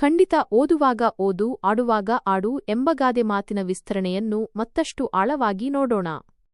ಖಂಡಿತ ಓದುವಾಗ ಓದು, ಆಡುವಾಗ ಆಡು ಎಂಬ ಗಾದೆ ಮಾತಿನ ವಿಸ್ತರಣೆಯನ್ನು ಮತ್ತಷ್ಟು ಆಳವಾಗಿ ನೋಡೋಣ.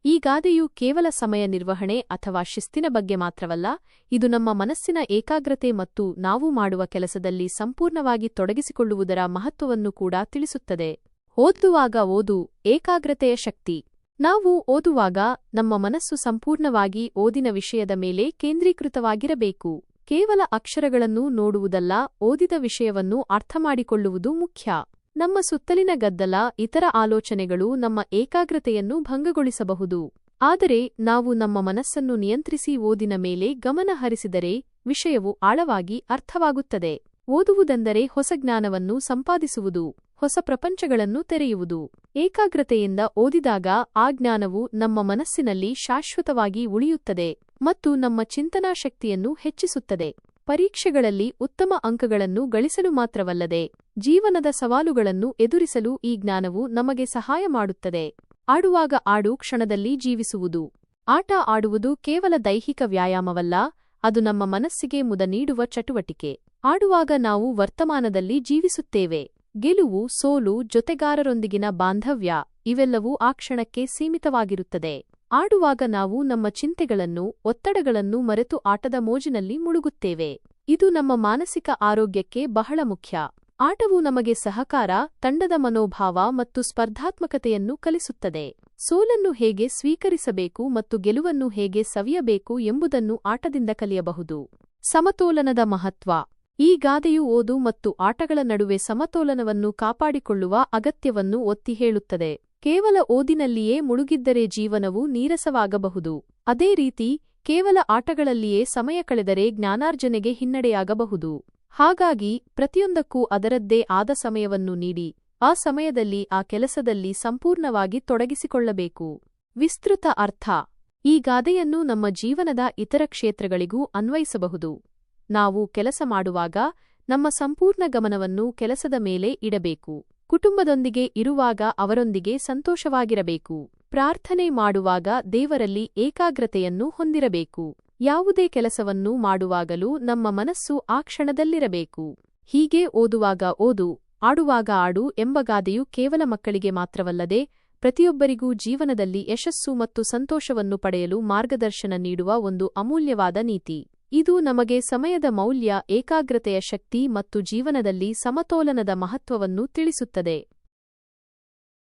ಈ ಗಾದೆಯು ಕೇವಲ ಸಮಯ ನಿರ್ವಹಣೆ ಅಥವಾ ಶಿಸ್ತಿನ ಬಗ್ಗೆ ಮಾತ್ರವಲ್ಲ, ಇದು ನಮ್ಮ ಮನಸ್ಸಿನ ಏಕಾಗ್ರತೆ ಮತ್ತು ನಾವು ಮಾಡುವ ಕೆಲಸದಲ್ಲಿ ಸಂಪೂರ್ಣವಾಗಿ ತೊಡಗಿಸಿಕೊಳ್ಳುವುದರ ಮಹತ್ವವನ್ನು ಕೂಡ ತಿಳಿಸುತ್ತದೆ. ಓದುವಾಗ ಓದು, ಏಕಾಗ್ರತೆಯ ಶಕ್ತಿ. ನಾವು ಓದುವಾಗ ನಮ್ಮ ಮನಸ್ಸು ಸಂಪೂರ್ಣವಾಗಿ ಓದಿನ ವಿಷಯದ ಮೇಲೆ ಕೇಂದ್ರೀಕೃತವಾಗಿರಬೇಕು. ಕೇವಲ ಅಕ್ಷರಗಳನ್ನು ನೋಡುವುದಲ್ಲ, ಓದಿದ ವಿಷಯವನ್ನು ಅರ್ಥಮಾಡಿಕೊಳ್ಳುವುದು ಮುಖ್ಯ. ನಮ್ಮ ಸುತ್ತಲಿನ ಗದ್ದಲ, ಇತರ ಆಲೋಚನೆಗಳು ನಮ್ಮ ಏಕಾಗ್ರತೆಯನ್ನು ಭಂಗಗೊಳಿಸಬಹುದು. ಆದರೆ, ನಾವು ನಮ್ಮ ಮನಸ್ಸನ್ನು ನಿಯಂತ್ರಿಸಿ ಓದಿನ ಮೇಲೆ ಗಮನ ಹರಿಸಿದರೆ, ವಿಷಯವು ಆಳವಾಗಿ ಅರ್ಥವಾಗುತ್ತದೆ. ಓದುವುದೆಂದರೆ ಹೊಸ ಜ್ಞಾನವನ್ನು ಸಂಪಾದಿಸುವುದು. ಹೊಸ ಪ್ರಪಂಚಗಳನ್ನು ತೆರೆಯುವುದು. ಏಕಾಗ್ರತೆಯಿಂದ ಓದಿದಾಗ ಆ ಜ್ಞಾನವು ನಮ್ಮ ಮನಸ್ಸಿನಲ್ಲಿ ಶಾಶ್ವತವಾಗಿ ಉಳಿಯುತ್ತದೆ ಮತ್ತು ನಮ್ಮ ಚಿಂತನಾ ಶಕ್ತಿಯನ್ನು ಹೆಚ್ಚಿಸುತ್ತದೆ. ಪರೀಕ್ಷೆಗಳಲ್ಲಿ ಉತ್ತಮ ಅಂಕಗಳನ್ನು ಗಳಿಸಲು ಮಾತ್ರವಲ್ಲದೆ ಜೀವನದ ಸವಾಲುಗಳನ್ನು ಎದುರಿಸಲು ಈ ಜ್ಞಾನವು ನಮಗೆ ಸಹಾಯ ಮಾಡುತ್ತದೆ. ಆಡುವಾಗ ಆಡು ಕ್ಷಣದಲ್ಲಿ ಜೀವಿಸುವುದು. ಆಟ ಆಡುವುದು ಕೇವಲ ದೈಹಿಕ ವ್ಯಾಯಾಮವಲ್ಲ, ಅದು ನಮ್ಮ ಮನಸ್ಸಿಗೆ ಮುದ ನೀಡುವ ಚಟುವಟಿಕೆ. ಆಡುವಾಗ ನಾವು ವರ್ತಮಾನದಲ್ಲಿ ಜೀವಿಸುತ್ತೇವೆ. ಗೆಲುವು, ಸೋಲು, ಜೊತೆಗಾರರೊಂದಿಗಿನ ಬಾಂಧವ್ಯ ಇವೆಲ್ಲವೂ ಆ ಕ್ಷಣಕ್ಕೆ ಸೀಮಿತವಾಗಿರುತ್ತದೆ. ಆಡುವಾಗ ನಾವು ನಮ್ಮ ಚಿಂತೆಗಳನ್ನು, ಒತ್ತಡಗಳನ್ನು ಮರೆತು ಆಟದ ಮೋಜಿನಲ್ಲಿ ಮುಳುಗುತ್ತೇವೆ. ಇದು ನಮ್ಮ ಮಾನಸಿಕ ಆರೋಗ್ಯಕ್ಕೆ ಬಹಳ ಮುಖ್ಯ. ಆಟವು ನಮಗೆ ಸಹಕಾರ, ತಂಡದ ಮನೋಭಾವ ಮತ್ತು ಸ್ಪರ್ಧಾತ್ಮಕತೆಯನ್ನು ಕಲಿಸುತ್ತದೆ. ಸೋಲನ್ನು ಹೇಗೆ ಸ್ವೀಕರಿಸಬೇಕು ಮತ್ತು ಗೆಲುವನ್ನು ಹೇಗೆ ಸವಿಯಬೇಕು ಎಂಬುದನ್ನು ಆಟದಿಂದ ಕಲಿಯಬಹುದು. ಸಮತೋಲನದ ಮಹತ್ವ ಈ ಗಾದೆಯು ಓದು ಮತ್ತು ಆಟಗಳ ನಡುವೆ ಸಮತೋಲನವನ್ನು ಕಾಪಾಡಿಕೊಳ್ಳುವ ಅಗತ್ಯವನ್ನು ಒತ್ತಿ ಹೇಳುತ್ತದೆ. ಕೇವಲ ಓದಿನಲ್ಲಿಯೇ ಮುಳುಗಿದ್ದರೆ ಜೀವನವು ನೀರಸವಾಗಬಹುದು. ಅದೇ ರೀತಿ, ಕೇವಲ ಆಟಗಳಲ್ಲಿಯೇ ಸಮಯ ಕಳೆದರೆ ಜ್ಞಾನಾರ್ಜನೆಗೆ ಹಿನ್ನಡೆಯಾಗಬಹುದು. ಹಾಗಾಗಿ, ಪ್ರತಿಯೊಂದಕ್ಕೂ ಅದರದ್ದೇ ಆದ ಸಮಯವನ್ನು ನೀಡಿ, ಆ ಸಮಯದಲ್ಲಿ, ಆ ಕೆಲಸದಲ್ಲಿ ಸಂಪೂರ್ಣವಾಗಿ ತೊಡಗಿಸಿಕೊಳ್ಳಬೇಕು. ವಿಸ್ತೃತ ಅರ್ಥ. ಈ ಗಾದೆಯನ್ನು ನಮ್ಮ ಜೀವನದ ಇತರ ಕ್ಷೇತ್ರಗಳಿಗೂ ಅನ್ವಯಿಸಬಹುದು. ನಾವು ಕೆಲಸ ಮಾಡುವಾಗ ನಮ್ಮ ಸಂಪೂರ್ಣ ಗಮನವನ್ನು ಕೆಲಸದ ಮೇಲೆ ಇಡಬೇಕು. ಕುಟುಂಬದೊಂದಿಗೆ ಇರುವಾಗ ಅವರೊಂದಿಗೆ ಸಂತೋಷವಾಗಿರಬೇಕು. ಪ್ರಾರ್ಥನೆ ಮಾಡುವಾಗ ದೇವರಲ್ಲಿ ಏಕಾಗ್ರತೆಯನ್ನು ಹೊಂದಿರಬೇಕು. ಯಾವುದೇ ಕೆಲಸವನ್ನು ಮಾಡುವಾಗಲೂ ನಮ್ಮ ಮನಸ್ಸು ಆ ಕ್ಷಣದಲ್ಲಿರಬೇಕು. ಹೀಗೆ ಓದುವಾಗ ಓದು, ಆಡುವಾಗ ಆಡು ಎಂಬ ಗಾದೆಯು ಕೇವಲ ಮಕ್ಕಳಿಗೆ ಮಾತ್ರವಲ್ಲದೆ ಪ್ರತಿಯೊಬ್ಬರಿಗೂ ಜೀವನದಲ್ಲಿ ಯಶಸ್ಸು ಮತ್ತು ಸಂತೋಷವನ್ನು ಪಡೆಯಲು ಮಾರ್ಗದರ್ಶನ ನೀಡುವ ಒಂದು ಅಮೂಲ್ಯವಾದ ನೀತಿ. ಇದು ನಮಗೆ ಸಮಯದ ಮೌಲ್ಯ ಏಕಾಗ್ರತೆಯ ಶಕ್ತಿ ಮತ್ತು ಜೀವನದಲ್ಲಿ ಸಮತೋಲನದ ಮಹತ್ವವನ್ನು ತಿಳಿಸುತ್ತದೆ.